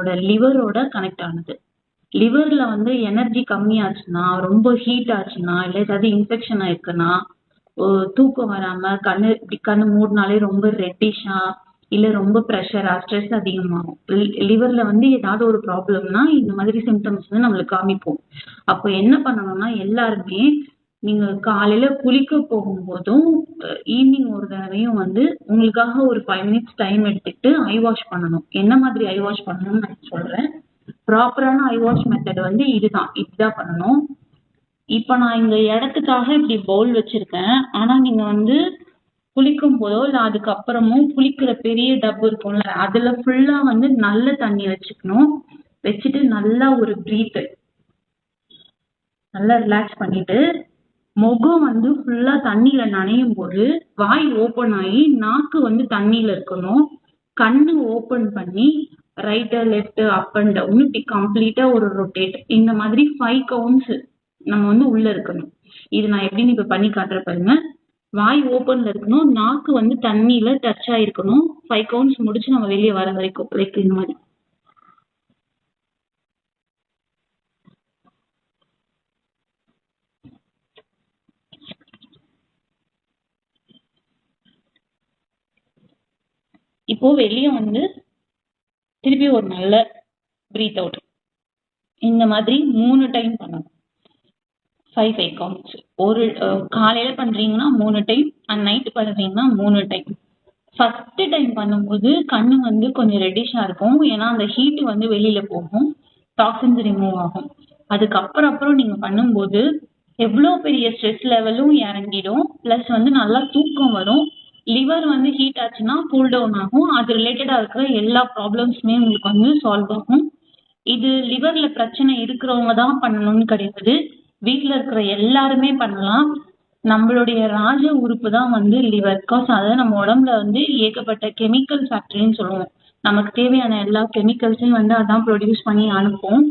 நம்மளோட லிவரோட கனெக்ட் ஆனது. லிவர்ல வந்து எனர்ஜி கம்மியாச்சுன்னா ரொம்ப ஹீட் ஆச்சுன்னா இல்லை ஏதாவது இன்ஃபெக்ஷன் ஆயிருக்குன்னா தூக்கம் வராம கண்ணு இப்படி கண்ணு மூடினாலே ரொம்ப ரெட்டிஷா இல்ல ரொம்ப ப்ரெஷரா ஸ்ட்ரெஸ் அதிகமாகும். லிவர்ல வந்து ஏதாவது ஒரு ப்ராப்ளம்னா இந்த மாதிரி சிம்டம்ஸ் வந்து நம்மளுக்கு காமிப்போம். அப்போ என்ன பண்ணணும்னா எல்லாருமே நீங்க காலையில குளிக்க போகும்போதும் ஈவினிங் ஒரு தடவையும் வந்து உங்களுக்காக ஒரு ஃபைவ் மினிட்ஸ் டைம் எடுத்துக்கிட்டு ஐ வாஷ் பண்ணணும். என்ன மாதிரி ஐ வாஷ் பண்ணணும்னு நான் சொல்றேன். ப்ராப்பரான ஐ வாஷ் மெத்தட் வந்து இதுதான். இப்படிதான் பண்ணணும். இப்போ நான் இந்த இடத்துக்காக இப்படி பவுல் வச்சிருக்கேன். ஆனா நீங்க வந்து குளிக்கும் போதோ இல்ல அதுக்கப்புறமும் குளிக்கிற பெரிய டப்பு இருக்கும்ல அதுல ஃபுல்லா வந்து நல்ல தண்ணி வச்சுக்கணும். வச்சுட்டு நல்லா ஒரு ப்ரீத்து நல்லா ரிலாக்ஸ் பண்ணிட்டு முகம் வந்து ஃபுல்லா தண்ணியில நனையும் போது வாய் ஓப்பன் ஆகி நாக்கு வந்து தண்ணியில இருக்கணும். கண்ணு ஓப்பன் பண்ணி right left up and down இப்படி கம்ப்ளீட்டா ஒரு ரொட்டேட் இந்த மாதிரி ஃபைவ் கவுண்ட்ஸ் நம்ம வந்து உள்ள இருக்கணும். இது நான் எப்படின்னு இப்ப பண்ணி காட்டுற பாருங்க. வாய் ஓப்பன்ல இருக்கணும் நாக்கு வந்து தண்ணியில டச் ஆயிருக்கணும் ஃபைவ் கவுண்ட்ஸ் முடிச்சு நம்ம வெளியே வர வரைக்கும் லைக் இந்த மாதிரி. இப்போ வெளியே வந்து திருப்பி ஒரு நல்ல ப்ரீத் அவுட் இந்த மாதிரி மூணு டைம் பண்ணணும். ஃபைவ் ஃபைவ் கவுண்ட்ஸ் ஒரு காலையில் பண்ணுறீங்கன்னா மூணு டைம் அண்ட் நைட்டு பண்ணுறீங்கன்னா மூணு டைம் ஃபஸ்ட்டு டைம் பண்ணும்போது கண்ணு வந்து கொஞ்சம் ரெட்டிஷாக இருக்கும். ஏன்னா அந்த ஹீட்டு வந்து வெளியில் போகும். டாக்ஸின்ஸ் ரிமூவ் ஆகும். அதுக்கப்புறம் அப்புறம் நீங்கள் பண்ணும்போது எவ்வளோ பெரிய ஸ்ட்ரெஸ் லெவலும் இறங்கிடும். ப்ளஸ் வந்து நல்லா தூக்கம் வரும். லிவர் வந்து ஹீட் ஆச்சுன்னா கூல் டவுன் ஆகும். அது ரிலேட்டடாக இருக்கிற எல்லா ப்ராப்ளம்ஸுமே உங்களுக்கு வந்து சால்வ் ஆகும். இது லிவர்ல பிரச்சனை இருக்கிறவங்க தான் பண்ணணும்னு கிடையாது. வீட்டில் இருக்கிற எல்லாருமே பண்ணலாம். நம்மளுடைய ராஜ உறுப்பு தான் வந்து லிவர் பிகாஸ் அதை நம்ம உடம்புல வந்து ஏகப்பட்ட கெமிக்கல் ஃபேக்டரின்னு சொல்லுவோம். நமக்கு தேவையான எல்லா கெமிக்கல்ஸையும் வந்து அதான் ப்ரொடியூஸ் பண்ணி அனுப்பும்.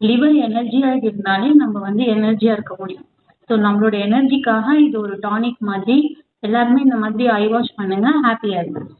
லிவர் எனர்ஜியாக இருந்தாலே நம்ம வந்து எனர்ஜியாக இருக்க முடியும். ஸோ நம்மளோட எனர்ஜிக்காக இது ஒரு டானிக் மாதிரி எல்லாருமே இந்த மாதிரி ஐ வாஷ் பண்ணுங்க ஹாப்பியாக இருக்கும்